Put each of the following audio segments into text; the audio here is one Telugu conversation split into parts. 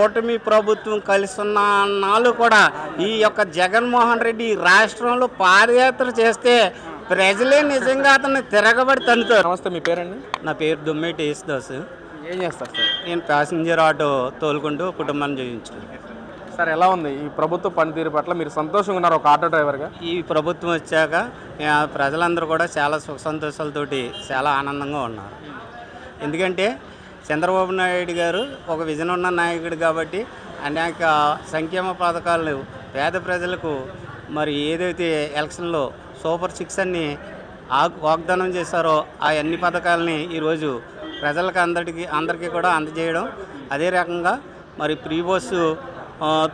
కూటమి ప్రభుత్వం కలిసి ఉన్న నాళ్ళు కూడా ఈ యొక్క జగన్మోహన్ రెడ్డి రాష్ట్రంలో పాదయాత్ర చేస్తే ప్రజలే నిజంగా అతన్ని తిరగబడి తంతారు నమస్తే మీ పేరండి? నా పేరు దుమ్మేటి యేసుదాస్. ఏం చేస్తారు సార్? నేను ప్యాసింజర్ ఆటో తోలుకుంటూ కుటుంబాన్ని జీవించాను. సార్ ఎలా ఉంది? ఈ ప్రభుత్వ పనితీరు పట్ల మీరు సంతోషంగా ఉన్నారు ఒక ఆటో డ్రైవర్గా? ఈ ప్రభుత్వం వచ్చాక ప్రజలందరూ కూడా చాలా సుఖ సంతోషాలతోటి చాలా ఆనందంగా ఉన్నారు. ఎందుకంటే చంద్రబాబు నాయుడు గారు ఒక విజన్ ఉన్న నాయకుడు కాబట్టి అనేక సంక్షేమ పథకాలు పేద ప్రజలకు మరి ఏదైతే ఎలక్షన్లో సూపర్ సిక్స్ అన్ని వాగ్దానం చేశారో ఆ అన్ని పథకాలని ఈరోజు ప్రజలకు అందరికీ అందరికీ కూడా అందజేయడం. అదే రకంగా మరి ప్రీ బస్సు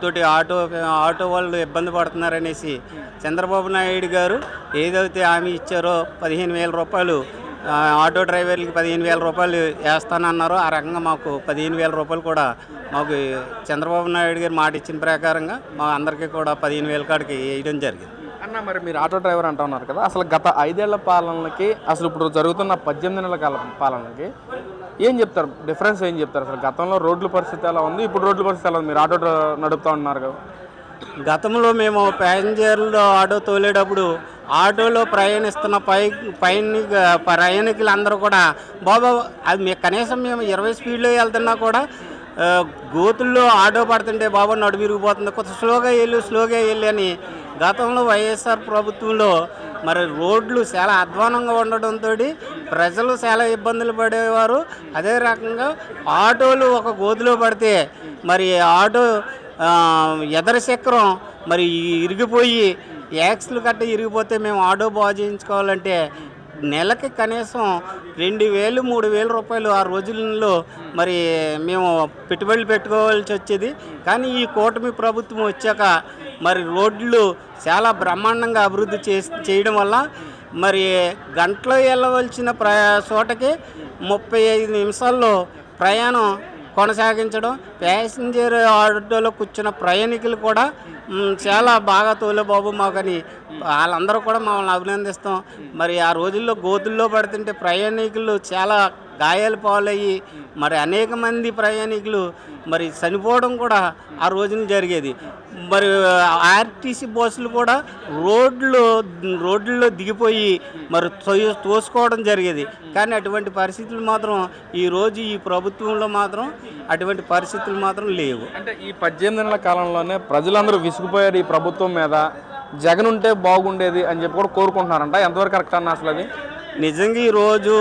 తోటి ఆటో ఆటో వాళ్ళు ఇబ్బంది పడుతున్నారనేసి చంద్రబాబు నాయుడు గారు ఏదైతే హామీ ఇచ్చారో పదిహేను వేల రూపాయలు ఆటో డ్రైవర్లకి పదిహేను వేల రూపాయలు వేస్తానన్నారో. ఆ రకంగా మాకు పదిహేను వేల రూపాయలు కూడా మాకు చంద్రబాబు నాయుడు గారు మాట ఇచ్చిన ప్రకారంగా మా అందరికీ కూడా పదిహేను వేల కాడికి వేయడం జరిగింది. అన్న మరి మీరు ఆటో డ్రైవర్ అంటా ఉన్నారు కదా అసలు గత ఐదేళ్ళ పాలనకి అసలు ఇప్పుడు జరుగుతున్న పద్దెనిమిది నెలల కాల పాలనకి ఏం చెప్తారు? డిఫరెన్స్ ఏం చెప్తారు? అసలు గతంలో రోడ్ల పరిస్థితి ఎలా ఉంది? ఇప్పుడు రోడ్ల పరిస్థితి ఎలా ఉంది? మీరు ఆటో నడుపుతా ఉన్నారు కదా. గతంలో మేము ప్యాసింజర్లు ఆటో తోలేటప్పుడు ఆటోలో ప్రయాణిస్తున్న పై పైన ప్రయాణికులందరూ కూడా బాబా అది మీ కనీసం మేము ఇరవై స్పీడ్లో వెళ్తున్నా కూడా గోతుల్లో ఆటో పడుతుంటే బాబా నడు విరిగిపోతుంది. కొంచెం స్లోగా వెళ్ళు స్లోగా వెళ్ళు అని గతంలో వైఎస్ఆర్ ప్రభుత్వంలో మరి రోడ్లు చాలా అధ్వానంగా ఉండడంతో ప్రజలు చాలా ఇబ్బందులు పడేవారు. అదే రకంగా ఆటోలు ఒక గోతులో పడితే మరి ఆటో ఆ, ఎదర చక్రం మరి ఇరిగిపోయి యాక్స్లు గట్టా ఇరిగిపోతే మేము ఆటో బాగు చేయించుకోవాలంటే నెలకి కనీసం రెండు వేలు మూడు వేల రూపాయలు ఆ రోజుల్లో మరి మేము పెట్టుబడులు పెట్టుకోవాల్సి వచ్చేది. కానీ ఈ కూటమి ప్రభుత్వం వచ్చాక మరి రోడ్లు చాలా బ్రహ్మాండంగా అభివృద్ధి చే చేయడం వల్ల మరి గంటలో వెళ్ళవలసిన ప్రయా చోటకి ముప్పై ఐదు నిమిషాల్లో ప్రయాణం కొనసాగించడం. ప్యాసింజర్ ఆటోలో కూర్చున్న ప్రయాణికులు కూడా చాలా బాగా తోలే బాబు మాకని. వాళ్ళందరూ కూడా మమ్మల్ని అభినందిస్తాం. మరి ఆ రోజుల్లో గోతుల్లో పడుతుంటే ప్రయాణికులు చాలా గాయాలు పాలయ్యి మరి అనేక మంది ప్రయాణికులు మరి చనిపోవడం కూడా ఆ రోజున జరిగేది. మరి ఆర్టీసీ బస్సులు కూడా రోడ్లు రోడ్లలో దిగిపోయి మరి తోసుకోవడం జరిగేది. కానీ అటువంటి పరిస్థితులు మాత్రం ఈరోజు ఈ ప్రభుత్వంలో మాత్రం అటువంటి పరిస్థితులు మాత్రం లేవు. అంటే ఈ పద్దెనిమిది నెలల కాలంలోనే ప్రజలందరూ విసిగిపోయారు ఈ ప్రభుత్వం మీద. జగన్ ఉంటే బాగుండేది అని చెప్పి కూడా కోరుకుంటున్నారంట. ఎంతవరకు కరెక్ట్ అన్న అసలు అది? నిజంగా ఈరోజు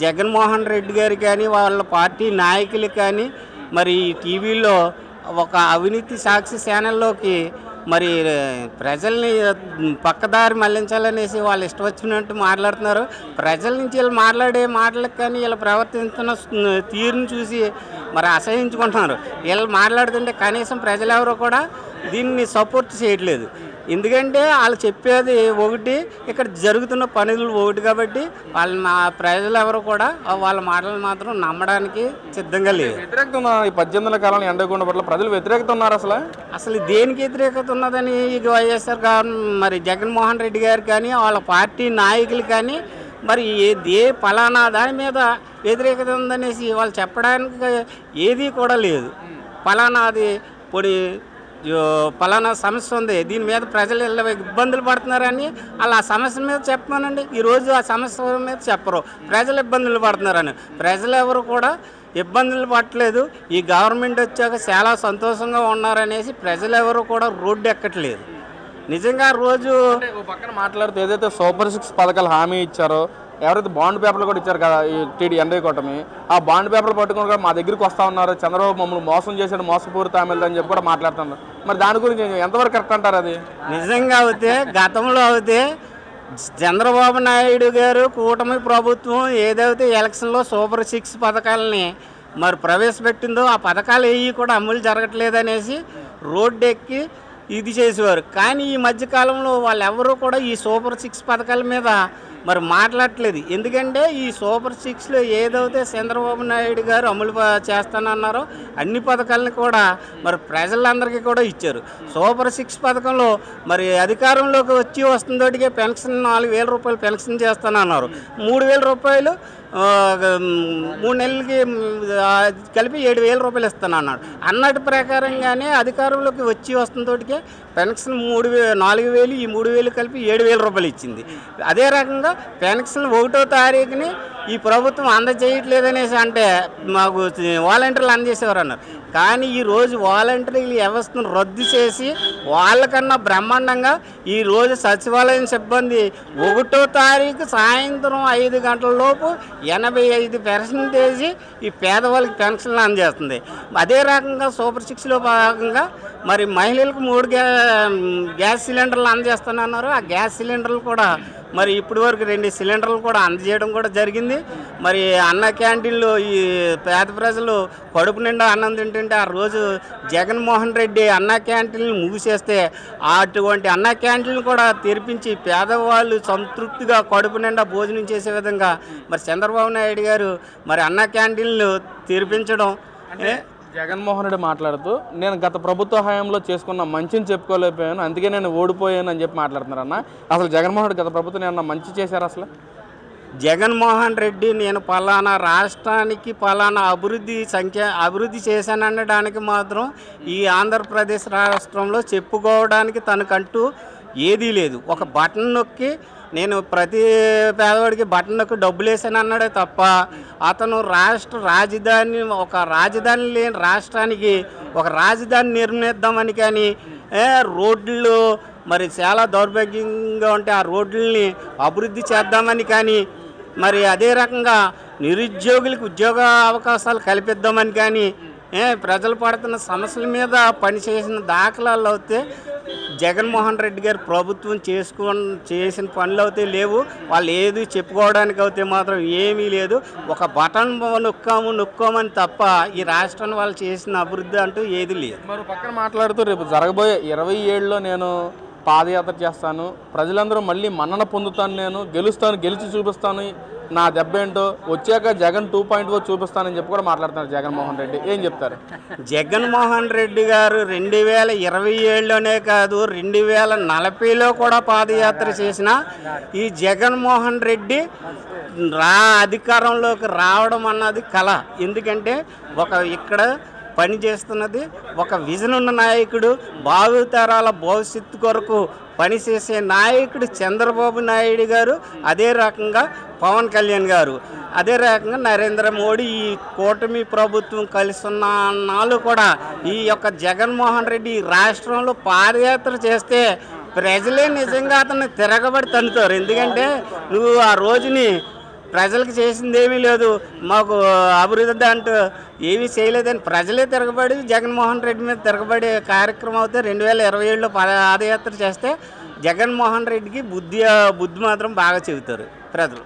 జగన్మోహన్ రెడ్డి గారు కానీ వాళ్ళ పార్టీ నాయకులు కానీ మరి టీవీలో ఒక అవినీతి సాక్షి ఛానల్లోకి మరి ప్రజల్ని పక్కదారి మళ్ళించాలనేసి వాళ్ళు ఇష్టం వచ్చినట్టు మాట్లాడుతున్నారు. ప్రజల నుంచి వీళ్ళు మాట్లాడే మాటలకు కానీ వీళ్ళు ప్రవర్తిస్తున్న తీరుని చూసి మరి అసహించుకుంటున్నారు. వీళ్ళు మాట్లాడుతుంటే కనీసం ప్రజలెవరూ కూడా దీన్ని సపోర్ట్ చేయట్లేదు. ఎందుకంటే వాళ్ళు చెప్పేది ఒకటి ఇక్కడ జరుగుతున్న పనులు ఒకటి కాబట్టి వాళ్ళ ప్రజలు ఎవరు కూడా వాళ్ళ మాటలు మాత్రం నమ్మడానికి సిద్ధంగా లేరు. వ్యతిరేకత ఉన్న ఈ పద్దెనిమిది నెలల కాలం ఎండకుండా పట్ల ప్రజలు వ్యతిరేకత ఉన్నారు అసలు? అసలు దేనికి వ్యతిరేకత ఉన్నదని ఇక వైఎస్ఆర్ గారు మరి జగన్మోహన్ రెడ్డి గారు కానీ వాళ్ళ పార్టీ నాయకులు కానీ మరి ఏ ఏ ఫలానా దాని మీద వ్యతిరేకత ఉందనేసి వాళ్ళు చెప్పడానికి ఏది కూడా లేదు. ఫలానాది పొడి పలానా ఫలానా సమస్య ఉంది. దీని మీద ప్రజలు ఇలా ఇబ్బందులు పడుతున్నారని అలా ఆ సమస్య మీద చెప్పమనండి ఈరోజు ఆ సమస్య మీద చెప్పరు. ప్రజలు ఇబ్బందులు పడుతున్నారని. ప్రజలు ఎవరు కూడా ఇబ్బందులు పట్టలేదు. ఈ గవర్నమెంట్ వచ్చాక చాలా సంతోషంగా ఉన్నారనేసి ప్రజలు ఎవరు కూడా రోడ్డు ఎక్కట్లేదు. నిజంగా రోజు పక్కన మాట్లాడుతూ ఏదైతే సూపర్ సిక్స్ పథకాలు హామీ ఇచ్చారో ఎవరైతే బాండ్ పేపర్లు కూడా ఇచ్చారు కదా ఈ టీడీ ఎన్డీ కూటమి ఆ బాండ్ పేపర్లు పట్టుకుని కూడా మా దగ్గరికి వస్తా ఉన్నారు. చంద్రబాబు మమ్మల్ని మోసం చేశాడు మోసపూరిత హామీలు అని చెప్పి కూడా మాట్లాడుతున్నారు. మరి దాని గురించి ఎంతవరకు కరెక్ట్ అంటారు అది? నిజంగా అయితే గతంలో అయితే చంద్రబాబు నాయుడు గారు కూటమి ప్రభుత్వం ఏదైతే ఎలక్షన్లో సూపర్ సిక్స్ పథకాలని మరి ప్రవేశపెట్టిందో ఆ పథకాలు ఏవి కూడా అమలు జరగట్లేదనేసి రోడ్డు ఎక్కి ఇది చేసేవారు. కానీ ఈ మధ్యకాలంలో వాళ్ళు ఎవరు కూడా ఈ సూపర్ సిక్స్ పథకాల మీద మరి మాట్లాడట్లేదు. ఎందుకంటే ఈ సూపర్ సిక్స్లో ఏదైతే చంద్రబాబు నాయుడు గారు అమలు చేస్తానన్నారో అన్ని పథకాలను కూడా మరి ప్రజలందరికీ కూడా ఇచ్చారు. సూపర్ సిక్స్ పథకంలో మరి అధికారంలోకి వచ్చి వస్తుందోటికే పెన్షన్ నాలుగు వేల రూపాయలు పెన్షన్ చేస్తానన్నారు. మూడు వేల రూపాయలు మూడు నెలలకి కలిపి ఏడు వేల రూపాయలు ఇస్తాను అన్నాడు. అన్నటి ప్రకారంగానే అధికారంలోకి వచ్చి వస్తున్నతోటికే పెన్షన్ మూడు వే నాలుగు వేలు ఈ మూడు వేలు కలిపి ఏడు వేల రూపాయలు ఇచ్చింది. అదే రకంగా పెన్షన్ ఒకటో తారీఖుని ఈ ప్రభుత్వం అందజేయట్లేదనేసి అంటే మాకు వాలంటీర్లు అందజేసేవారు అన్నారు. కానీ ఈరోజు రోజు వాలంటీర్ల వ్యవస్థను రద్దు చేసి వాళ్ళకన్నా బ్రహ్మాండంగా ఈరోజు సచివాలయం సిబ్బంది ఒకటో తారీఖు సాయంత్రం ఐదు గంటల లోపు ఎనభై ఐదు పర్సెంటేజ్ ఈ పేదవాళ్ళకి పెన్షన్లు అందజేస్తుంది. అదే రకంగా సూపర్ సిక్స్లో భాగంగా మరి మహిళలకు మూడు గ్యా గ్యాస్ సిలిండర్లు అందజేస్తానన్నారు. ఆ గ్యాస్ సిలిండర్లు కూడా మరి ఇప్పటి వరకు రెండు సిలిండర్లు కూడా అందజేయడం కూడా జరిగింది. మరి అన్న క్యాంటీన్లో ఈ పేద ప్రజలు కడుపు నిండా అన్నం తింటుంటే ఆ రోజు జగన్మోహన్ రెడ్డి అన్న క్యాంటీన్లు మూసేస్తే అటువంటి అన్న క్యాంటీన్లు కూడా తెరిపించి పేదవాళ్ళు సంతృప్తిగా కడుపు నిండా భోజనం చేసే విధంగా మరి చంద్రబాబు నాయుడు గారు మరి అన్న క్యాంటీన్లు తెరిపించడం జగన్మోహన్ రెడ్డి మాట్లాడుతూ నేను గత ప్రభుత్వ హయాంలో చేసుకున్న మంచిని చెప్పుకోలేకపోయాను అందుకే నేను ఓడిపోయాను అని చెప్పి మాట్లాడుతున్నారు అన్న. అసలు జగన్మోహన్ రెడ్డి గత ప్రభుత్వం ఏమన్నా మంచి చేశారు అసలు? జగన్మోహన్ రెడ్డి నేను పలానా రాష్ట్రానికి పలానా అభివృద్ధి సంఖ్య అభివృద్ధి చేశాననడానికి మాత్రం ఈ ఆంధ్రప్రదేశ్ రాష్ట్రంలో చెప్పుకోవడానికి తనకంటూ ఏదీ లేదు. ఒక బటన్ నొక్కి నేను ప్రతి పేదవాడికి బట్టనకు డబ్బులు వేసాను అన్నాడే తప్ప అతను రాష్ట్ర రాజధాని ఒక రాజధాని లేని రాష్ట్రానికి ఒక రాజధాని నిర్మిద్దామని కానీ రోడ్లు మరి చాలా దౌర్భాగ్యంగా ఉంటే ఆ రోడ్లని అభివృద్ధి చేద్దామని కానీ మరి అదే రకంగా నిరుద్యోగులకు ఉద్యోగ అవకాశాలు కల్పిద్దామని కానీ ప్రజలు పడుతున్న సమస్యల మీద పనిచేసిన దాఖలాలు అయితే జగన్మోహన్ రెడ్డి గారు ప్రభుత్వం చేసుకో చేసిన పనులు అయితే లేవు. వాళ్ళు ఏది చెప్పుకోవడానికి అయితే మాత్రం ఏమీ లేదు. ఒక బటన్ నొక్కాము నొక్కామని తప్ప ఈ రాష్ట్రాన్ని వాళ్ళు చేసిన అభివృద్ధి అంటూ ఏది లేదు. మరి పక్కన మాట్లాడుతూ రేపు జరగబోయే ఇరవై ఏడులో నేను పాదయాత్ర చేస్తాను. ప్రజలందరూ మళ్ళీ మన్నన పొందుతాను నేను. గెలుస్తాను గెలిచి చూపిస్తాను. నా దెబ్బ ఏంటో వచ్చాక జగన్ టూ పాయింట్ ఓ చూపిస్తానని చెప్పి కూడా మాట్లాడుతున్నారు జగన్మోహన్ రెడ్డి. ఏం చెప్తారు? జగన్మోహన్ రెడ్డి గారు రెండు వేల ఇరవై ఏడులోనే కాదు రెండు వేల నలభైలో కూడా పాదయాత్ర చేసిన ఈ జగన్మోహన్ రెడ్డి రా అధికారంలోకి రావడం అన్నది కళ. ఎందుకంటే ఒక ఇక్కడ పని చేస్తున్నది ఒక విజన్ ఉన్న నాయకుడు భావితరాల భవిష్యత్తు కొరకు పనిచేసే నాయకుడు చంద్రబాబు నాయుడు గారు అదే రకంగా పవన్ కళ్యాణ్ గారు. అదే రకంగా నరేంద్ర మోడీ ఈ కూటమి ప్రభుత్వం కలిసి ఉన్న నాళ్ళు కూడా ఈ యొక్క జగన్మోహన్ రెడ్డి రాష్ట్రంలో పాదయాత్ర చేస్తే ప్రజలే నిజంగా అతన్ని తిరగబడి తండుతారు ఎందుకంటే నువ్వు ఆ రోజుని ప్రజలకు చేసింది ఏమీ లేదు. మాకు అభివృద్ధి అంటూ ఏమీ చేయలేదని ప్రజలే తిరగబడి జగన్మోహన్ రెడ్డి మీద తిరగబడే కార్యక్రమం అయితే రెండు వేల ఇరవై ఏడులో పాదయాత్ర చేస్తే జగన్మోహన్ రెడ్డికి బుద్ధి బుద్ధి మాత్రం బాగా చెబుతారు ప్రజలు.